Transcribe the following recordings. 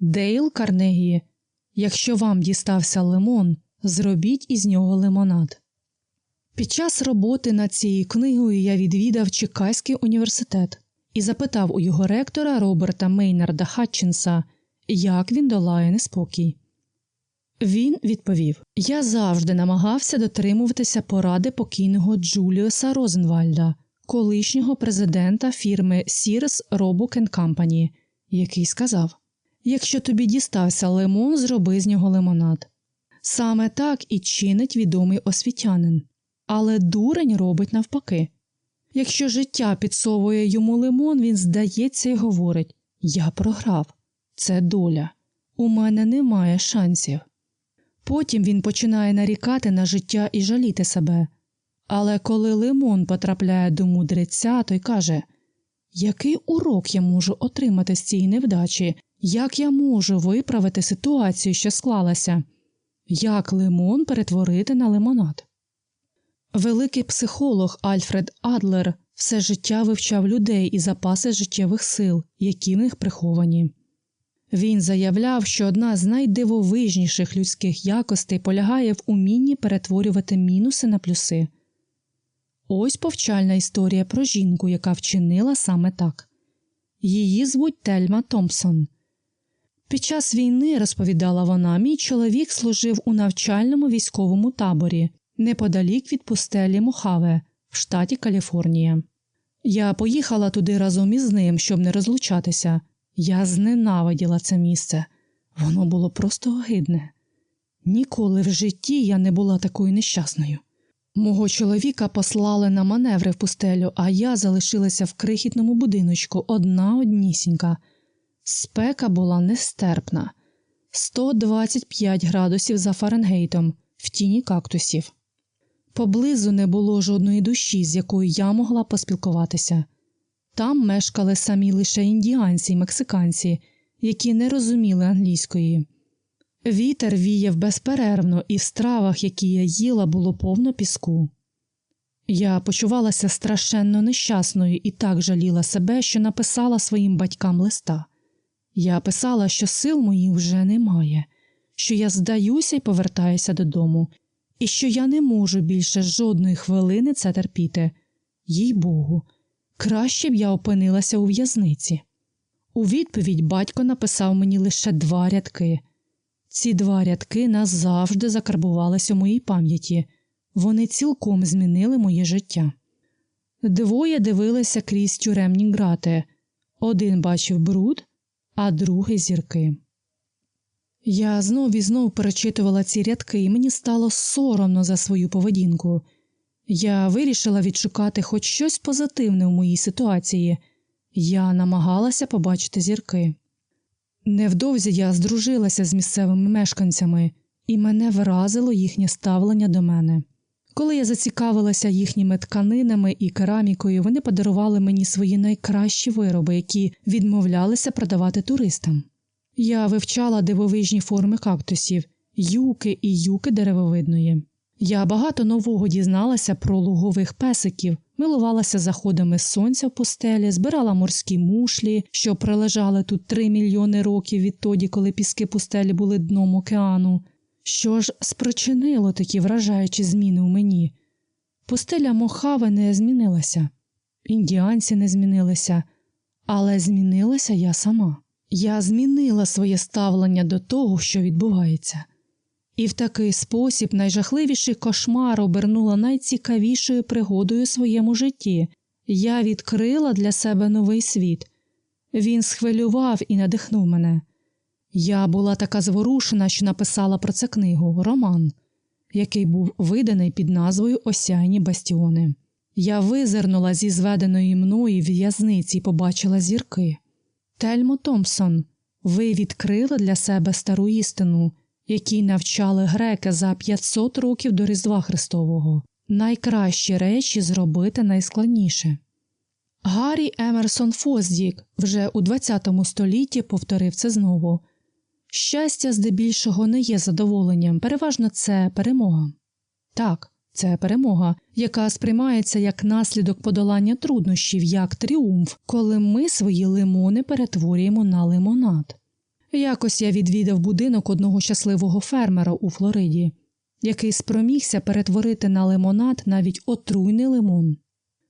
Дейл Карнегі. Якщо вам дістався лимон, зробіть із нього лимонад. Під час роботи над цією книгою я відвідав Чикаський університет і запитав у його ректора Роберта Мейнарда Хатчинса, як він долає неспокій. Він відповів: Я завжди намагався дотримуватися поради покійного Джуліуса Розенвальда, колишнього президента фірми Sears Roebuck Company, який сказав: Якщо тобі дістався лимон, зроби з нього лимонад. Саме так і чинить відомий освітянин. Але дурень робить навпаки. Якщо життя підсовує йому лимон, він здається і говорить Я програв, це доля, у мене немає шансів. Потім він починає нарікати на життя і жаліти себе. Але коли лимон потрапляє до мудреця, той каже Який урок я можу отримати з цієї невдачі, як я можу виправити ситуацію, що склалася, як лимон перетворити на лимонад? Великий психолог Альфред Адлер все життя вивчав людей і запаси життєвих сил, які в них приховані. Він заявляв, що одна з найдивовижніших людських якостей полягає в умінні перетворювати мінуси на плюси. Ось повчальна історія про жінку, яка вчинила саме так. Її звуть Тельма Томпсон. Під час війни, розповідала вона, мій чоловік служив у навчальному військовому таборі неподалік від пустелі Мохаве в штаті Каліфорнія. Я поїхала туди разом із ним, щоб не розлучатися. Я зненавиділа це місце, воно було просто огидне. Ніколи в житті я не була такою нещасною. Мого чоловіка послали на маневри в пустелю, а я залишилася в крихітному будиночку одна однісінька. Спека була нестерпна 125 градусів за Фаренгейтом в тіні кактусів. Поблизу не було жодної душі, з якою я могла поспілкуватися. Там мешкали самі лише індіанці й мексиканці, які не розуміли англійської. Вітер віяв безперервно, і в стравах, які я їла, було повно піску. Я почувалася страшенно нещасною і так жаліла себе, що написала своїм батькам листа. Я писала, що сил моїх вже немає, що я здаюся і повертаюся додому, і що я не можу більше жодної хвилини це терпіти. Їй Богу, краще б я опинилася у в'язниці. У відповідь батько написав мені лише два рядки. Ці два рядки назавжди закарбувалися у моїй пам'яті, вони цілком змінили моє життя. Двоє дивилися крізь тюремні грати один бачив бруд, а другий зірки. Я знов і знов перечитувала ці рядки, і мені стало соромно за свою поведінку. Я вирішила відшукати хоч щось позитивне у моїй ситуації. Я намагалася побачити зірки. Невдовзі я здружилася з місцевими мешканцями, і мене вразило їхнє ставлення до мене. Коли я зацікавилася їхніми тканинами і керамікою, вони подарували мені свої найкращі вироби, які відмовлялися продавати туристам. Я вивчала дивовижні форми кактусів, юки і юки деревовидної. Я багато нового дізналася про лугових песиків, милувалася заходами сонця в пустелі, збирала морські мушлі, що пролежали тут три мільйони років відтоді, коли піски пустелі були дном океану. Що ж спричинило такі вражаючі зміни у мені? Пустеля Мохаве не змінилася, індіанці не змінилися, але змінилася я сама. Я змінила своє ставлення до того, що відбувається, і в такий спосіб найжахливіший кошмар обернула найцікавішою пригодою у своєму житті. Я відкрила для себе новий світ. Він схвилював і надихнув мене. Я була така зворушена, що написала про це книгу, роман, який був виданий під назвою Осяйні бастіони. Я визирнула зі зведеної мною в'язниці і побачила зірки. Тельмо Томпсон, ви відкрили для себе стару істину, якій навчали греки за 500 років до Різдва Христового. Найкращі речі зробити найскладніше. Гаррі Емерсон Фоздік вже у ХХ столітті повторив це знову. Щастя, здебільшого, не є задоволенням, переважно це перемога. Так, це перемога, яка сприймається як наслідок подолання труднощів, як тріумф, коли ми свої лимони перетворюємо на лимонад. Якось я відвідав будинок одного щасливого фермера у Флориді, який спромігся перетворити на лимонад навіть отруйний лимон.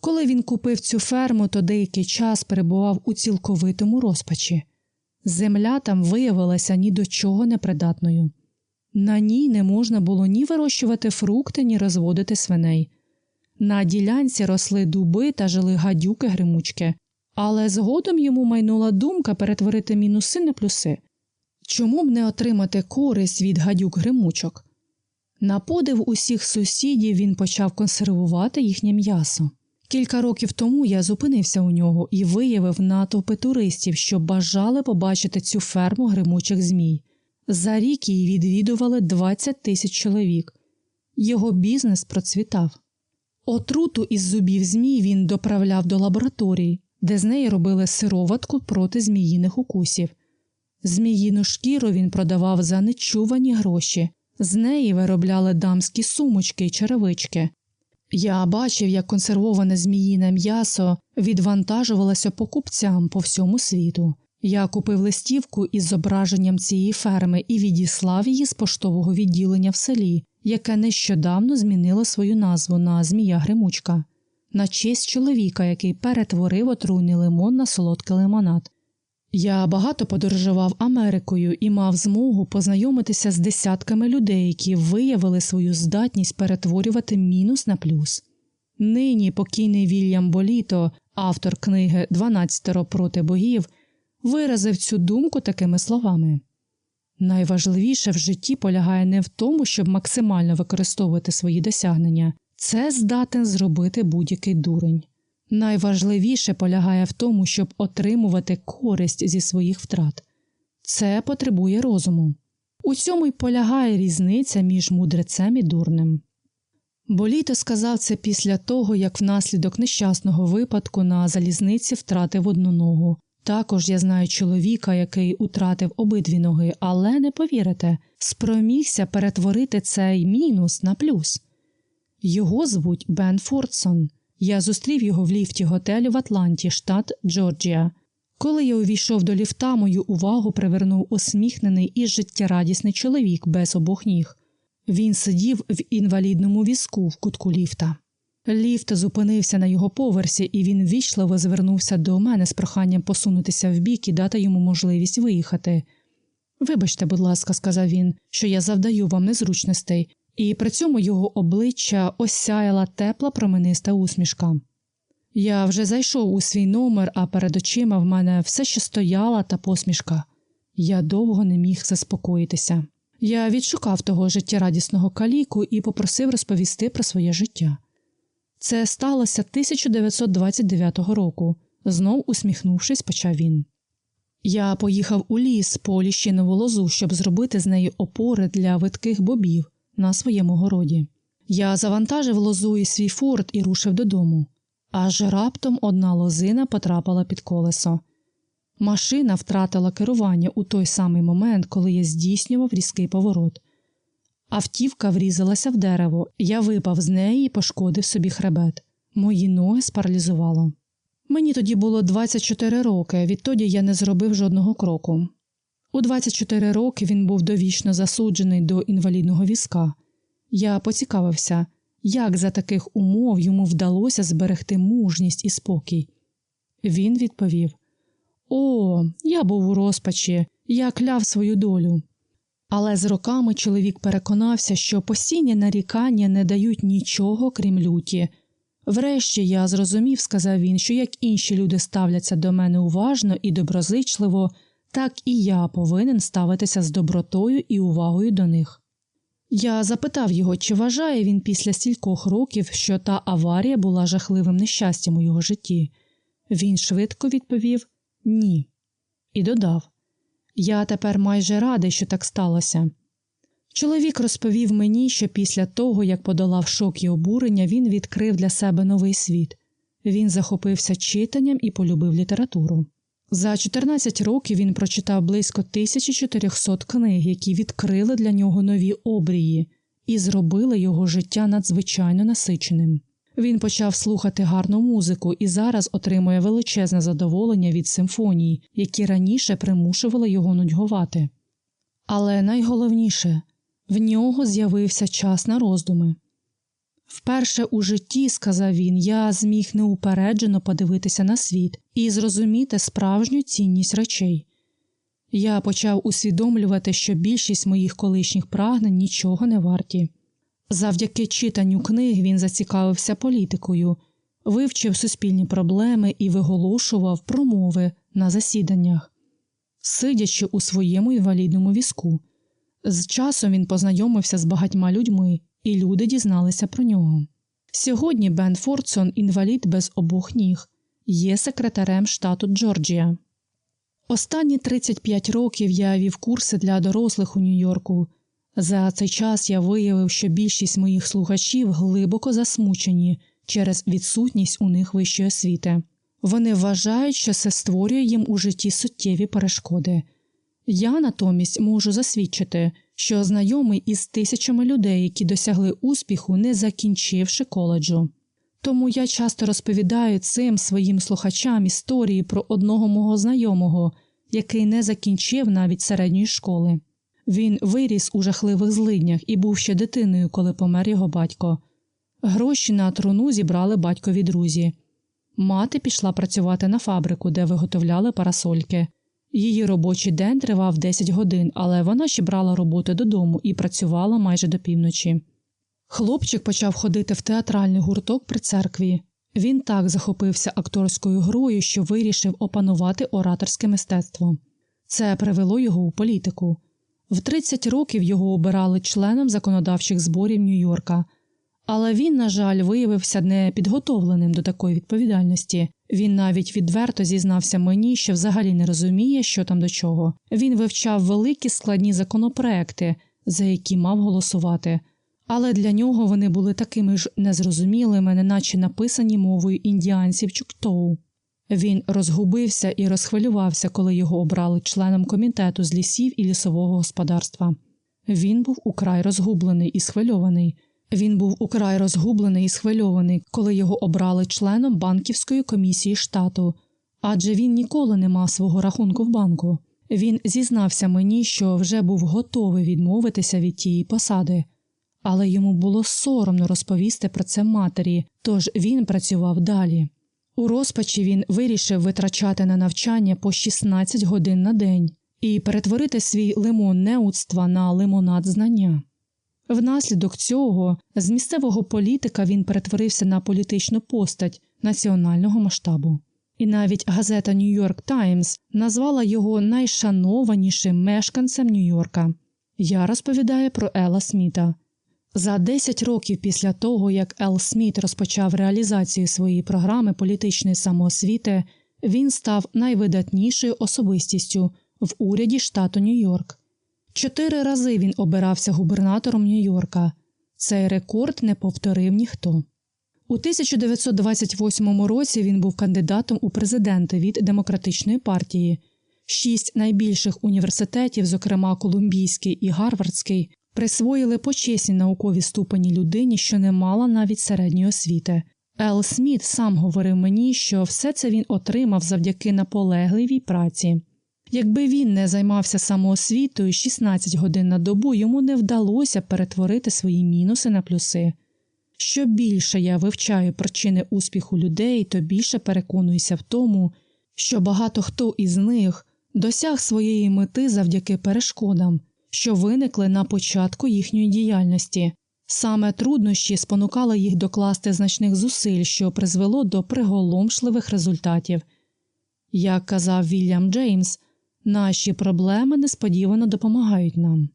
Коли він купив цю ферму, то деякий час перебував у цілковитому розпачі. Земля там виявилася ні до чого непридатною. На ній не можна було ні вирощувати фрукти, ні розводити свиней. На ділянці росли дуби та жили гадюки гримучки, але згодом йому майнула думка перетворити мінуси на плюси. Чому б не отримати користь від гадюк гримучок? На подив усіх сусідів він почав консервувати їхнє м'ясо. Кілька років тому я зупинився у нього і виявив натовпи туристів, що бажали побачити цю ферму гримучих змій. За рік її відвідували 20 тисяч чоловік. Його бізнес процвітав. Отруту із зубів змій він доправляв до лабораторії, де з неї робили сироватку проти зміїних укусів. Зміїну шкіру він продавав за нечувані гроші, з неї виробляли дамські сумочки й черевички. Я бачив, як консервоване зміїне м'ясо відвантажувалося покупцям по всьому світу. Я купив листівку із зображенням цієї ферми і відіслав її з поштового відділення в селі, яке нещодавно змінило свою назву на Змія Гримучка, на честь чоловіка, який перетворив отруйний лимон на солодкий лимонад. Я багато подорожував Америкою і мав змогу познайомитися з десятками людей, які виявили свою здатність перетворювати мінус на плюс. Нині покійний Вільям Боліто, автор книги «12 проти богів, виразив цю думку такими словами найважливіше в житті полягає не в тому, щоб максимально використовувати свої досягнення, це здатен зробити будь-який дурень. Найважливіше полягає в тому, щоб отримувати користь зі своїх втрат. Це потребує розуму. У цьому й полягає різниця між мудрецем і дурним. Боліто сказав це після того, як внаслідок нещасного випадку на залізниці втратив одну ногу. Також я знаю чоловіка, який утратив обидві ноги, але не повірите, спромігся перетворити цей мінус на плюс. Його звуть Бен Фордсон. Я зустрів його в ліфті готелю в Атланті, штат Джорджія. Коли я увійшов до ліфта, мою увагу привернув усміхнений і життєрадісний чоловік без обох ніг. Він сидів в інвалідному візку в кутку ліфта. Ліфт зупинився на його поверсі, і він ввічливо звернувся до мене з проханням посунутися вбік і дати йому можливість виїхати. Вибачте, будь ласка, сказав він, що я завдаю вам незручностей, і при цьому його обличчя осяяла тепла промениста усмішка. Я вже зайшов у свій номер, а перед очима в мене все ще стояла та посмішка. Я довго не міг заспокоїтися. Я відшукав того життєрадісного каліку і попросив розповісти про своє життя. Це сталося 1929 року, знов усміхнувшись, почав він. Я поїхав у ліс по ліщинову лозу, щоб зробити з неї опори для видких бобів на своєму городі. Я завантажив лозу і свій форт і рушив додому. Аж раптом одна лозина потрапила під колесо. Машина втратила керування у той самий момент, коли я здійснював різкий поворот. Автівка врізалася в дерево, я випав з неї і пошкодив собі хребет. Мої ноги спаралізувало. Мені тоді було 24 роки, відтоді я не зробив жодного кроку. У 24 роки він був довічно засуджений до інвалідного візка. Я поцікавився, як за таких умов йому вдалося зберегти мужність і спокій. Він відповів: О, я був у розпачі, я кляв свою долю. Але з роками чоловік переконався, що постійні нарікання не дають нічого, крім люті. Врешті я зрозумів, сказав він, що як інші люди ставляться до мене уважно і доброзичливо, так і я повинен ставитися з добротою і увагою до них. Я запитав його, чи вважає він після стількох років, що та аварія була жахливим нещастям у його житті. Він швидко відповів ні. І додав Я тепер майже радий, що так сталося. Чоловік розповів мені, що після того, як подолав шок і обурення, він відкрив для себе новий світ. Він захопився читанням і полюбив літературу. За 14 років він прочитав близько 1400 книг, які відкрили для нього нові обрії і зробили його життя надзвичайно насиченим. Він почав слухати гарну музику і зараз отримує величезне задоволення від симфоній, які раніше примушували його нудьгувати. Але найголовніше в нього з'явився час на роздуми. Вперше у житті, сказав він, я зміг неупереджено подивитися на світ і зрозуміти справжню цінність речей. Я почав усвідомлювати, що більшість моїх колишніх прагнень нічого не варті. Завдяки читанню книг він зацікавився політикою, вивчив суспільні проблеми і виголошував промови на засіданнях, сидячи у своєму інвалідному візку. З часом він познайомився з багатьма людьми, і люди дізналися про нього. Сьогодні Бен Фордсон, інвалід без обох ніг, є секретарем штату Джорджія. Останні 35 років я вів курси для дорослих у Нью-Йорку. За цей час я виявив, що більшість моїх слухачів глибоко засмучені через відсутність у них вищої освіти. Вони вважають, що це створює їм у житті суттєві перешкоди. Я натомість можу засвідчити, що знайомий із тисячами людей, які досягли успіху, не закінчивши коледжу. Тому я часто розповідаю цим своїм слухачам історії про одного мого знайомого, який не закінчив навіть середньої школи. Він виріс у жахливих злиднях і був ще дитиною, коли помер його батько. Гроші на труну зібрали батькові друзі. Мати пішла працювати на фабрику, де виготовляли парасольки. Її робочий день тривав 10 годин, але вона ще брала роботу додому і працювала майже до півночі. Хлопчик почав ходити в театральний гурток при церкві. Він так захопився акторською грою, що вирішив опанувати ораторське мистецтво. Це привело його у політику. В 30 років його обирали членом законодавчих зборів Нью-Йорка, але він, на жаль, виявився непідготовленим до такої відповідальності. Він навіть відверто зізнався мені, що взагалі не розуміє, що там до чого. Він вивчав великі складні законопроекти, за які мав голосувати, але для нього вони були такими ж незрозумілими, неначе написані мовою індіанців Чуктоу. Він розгубився і розхвилювався, коли його обрали членом комітету з лісів і лісового господарства. Він був украй розгублений і схвильований. Він був украй розгублений і схвильований, коли його обрали членом банківської комісії штату, адже він ніколи не мав свого рахунку в банку. Він зізнався мені, що вже був готовий відмовитися від тієї посади, але йому було соромно розповісти про це матері, тож він працював далі. У розпачі він вирішив витрачати на навчання по 16 годин на день і перетворити свій лимон неудства на лимонад знання. Внаслідок цього з місцевого політика він перетворився на політичну постать національного масштабу. І навіть газета Нью-Йорк Таймс назвала його найшанованішим мешканцем Нью-Йорка. Я розповідаю про Ела Сміта. За 10 років після того, як Ел Сміт розпочав реалізацію своєї програми політичної самоосвіти, він став найвидатнішою особистістю в уряді штату Нью-Йорк. Чотири рази він обирався губернатором Нью-Йорка. Цей рекорд не повторив ніхто. У 1928 році він був кандидатом у президенти від демократичної партії. Шість найбільших університетів, зокрема Колумбійський і Гарвардський, присвоїли почесні наукові ступені людині, що не мала навіть середньої освіти. Ел Сміт сам говорив мені, що все це він отримав завдяки наполегливій праці. Якби він не займався самоосвітою 16 годин на добу, йому не вдалося перетворити свої мінуси на плюси. Що більше я вивчаю причини успіху людей, то більше переконуюся в тому, що багато хто із них досяг своєї мети завдяки перешкодам, що виникли на початку їхньої діяльності. Саме труднощі спонукали їх докласти значних зусиль, що призвело до приголомшливих результатів. Як казав Вільям Джеймс, наші проблеми несподівано допомагають нам.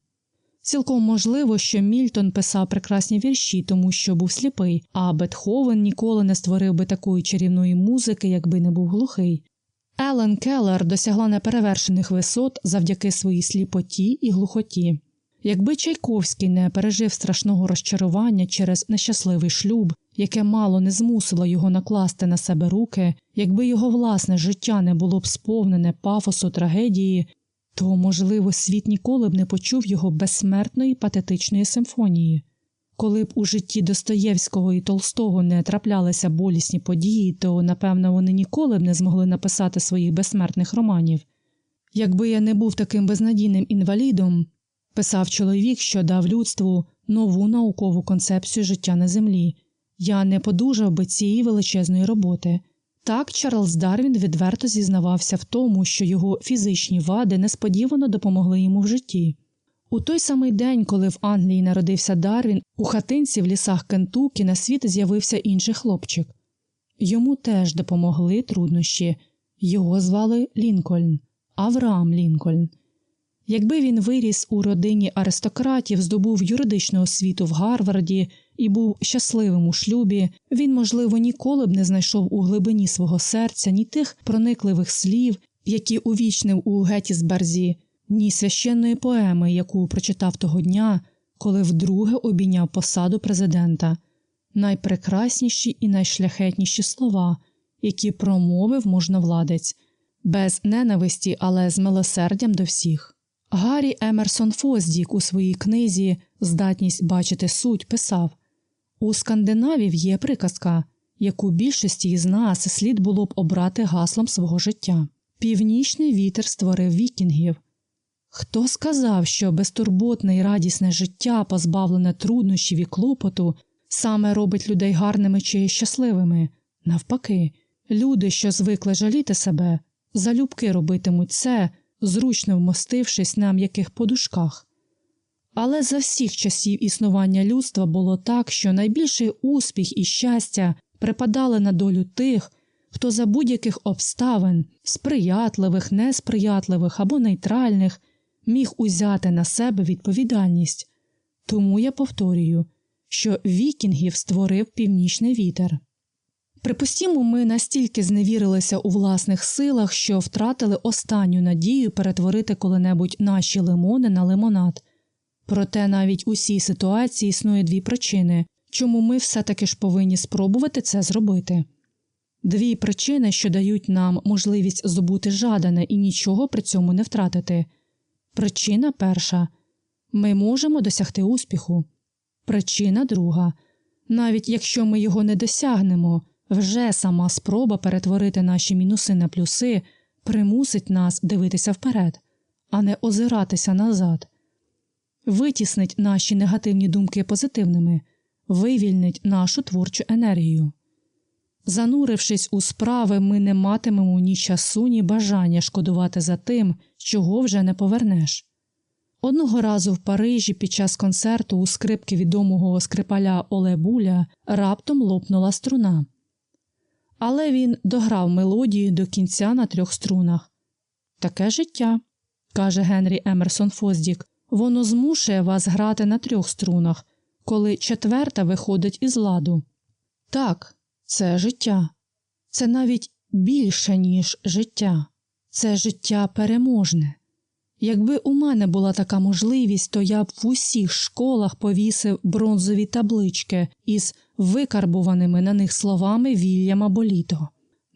Цілком можливо, що Мільтон писав прекрасні вірші, тому що був сліпий, а Бетховен ніколи не створив би такої чарівної музики, якби не був глухий. Елен Келлер досягла неперевершених висот завдяки своїй сліпоті і глухоті. Якби Чайковський не пережив страшного розчарування через нещасливий шлюб, яке мало не змусило його накласти на себе руки, якби його власне життя не було б сповнене пафосу трагедії, то, можливо, світ ніколи б не почув його безсмертної патетичної симфонії. Коли б у житті Достоєвського і Толстого не траплялися болісні події, то, напевно, вони ніколи б не змогли написати своїх безсмертних романів. Якби я не був таким безнадійним інвалідом, писав чоловік, що дав людству нову наукову концепцію життя на землі, я не подужав би цієї величезної роботи. Так Чарльз Дарвін відверто зізнавався в тому, що його фізичні вади несподівано допомогли йому в житті. У той самий день, коли в Англії народився Дарвін, у хатинці в лісах Кентукі на світ з'явився інший хлопчик. Йому теж допомогли труднощі. Його звали Лінкольн, Авраам Лінкольн. Якби він виріс у родині аристократів, здобув юридичну освіту в Гарварді і був щасливим у шлюбі, він, можливо, ніколи б не знайшов у глибині свого серця ні тих проникливих слів, які увічнив у Геттісберзі, ні священної поеми, яку прочитав того дня, коли вдруге обійняв посаду президента, найпрекрасніші і найшляхетніші слова, які промовив можновладець, без ненависті, але з милосердям до всіх. Гаррі Емерсон Фоздік у своїй книзі Здатність бачити суть писав У Скандинавів є приказка, яку більшості із нас слід було б обрати гаслом свого життя. Північний вітер створив вікінгів. Хто сказав, що безтурботне і радісне життя, позбавлене труднощів і клопоту, саме робить людей гарними чи щасливими? Навпаки, люди, що звикли жаліти себе, залюбки робитимуть це, зручно вмостившись на м'яких подушках. Але за всіх часів існування людства було так, що найбільший успіх і щастя припадали на долю тих, хто за будь-яких обставин, сприятливих, несприятливих або нейтральних, міг узяти на себе відповідальність. Тому я повторюю, що вікінгів створив північний вітер. Припустімо, ми настільки зневірилися у власних силах, що втратили останню надію перетворити коли-небудь наші лимони на лимонад. Проте навіть у цій ситуації існує дві причини, чому ми все таки ж повинні спробувати це зробити. Дві причини, що дають нам можливість здобути жадане і нічого при цьому не втратити. Причина перша ми можемо досягти успіху. Причина друга навіть якщо ми його не досягнемо, вже сама спроба перетворити наші мінуси на плюси примусить нас дивитися вперед, а не озиратися назад, витіснить наші негативні думки позитивними, вивільнить нашу творчу енергію. Занурившись у справи, ми не матимемо ні часу, ні бажання шкодувати за тим, чого вже не повернеш. Одного разу в Парижі під час концерту у скрипки відомого скрипаля Оле Буля раптом лопнула струна. Але він дограв мелодію до кінця на трьох струнах. Таке життя, каже Генрі Емерсон Фоздік, воно змушує вас грати на трьох струнах, коли четверта виходить із ладу. Так, це життя, це навіть більше, ніж життя, це життя переможне. Якби у мене була така можливість, то я б в усіх школах повісив бронзові таблички із викарбуваними на них словами Вільяма Боліто.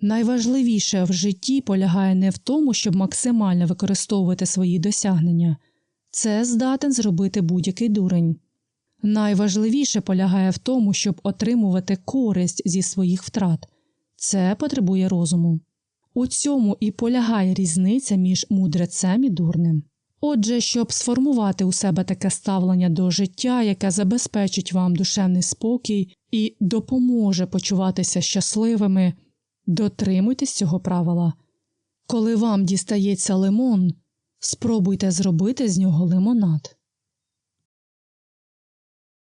Найважливіше в житті полягає не в тому, щоб максимально використовувати свої досягнення, це здатен зробити будь-який дурень. Найважливіше полягає в тому, щоб отримувати користь зі своїх втрат, це потребує розуму. У цьому і полягає різниця між мудрецем і дурнем. Отже, щоб сформувати у себе таке ставлення до життя, яке забезпечить вам душевний спокій і допоможе почуватися щасливими, дотримуйтесь цього правила. Коли вам дістається лимон, спробуйте зробити з нього лимонад.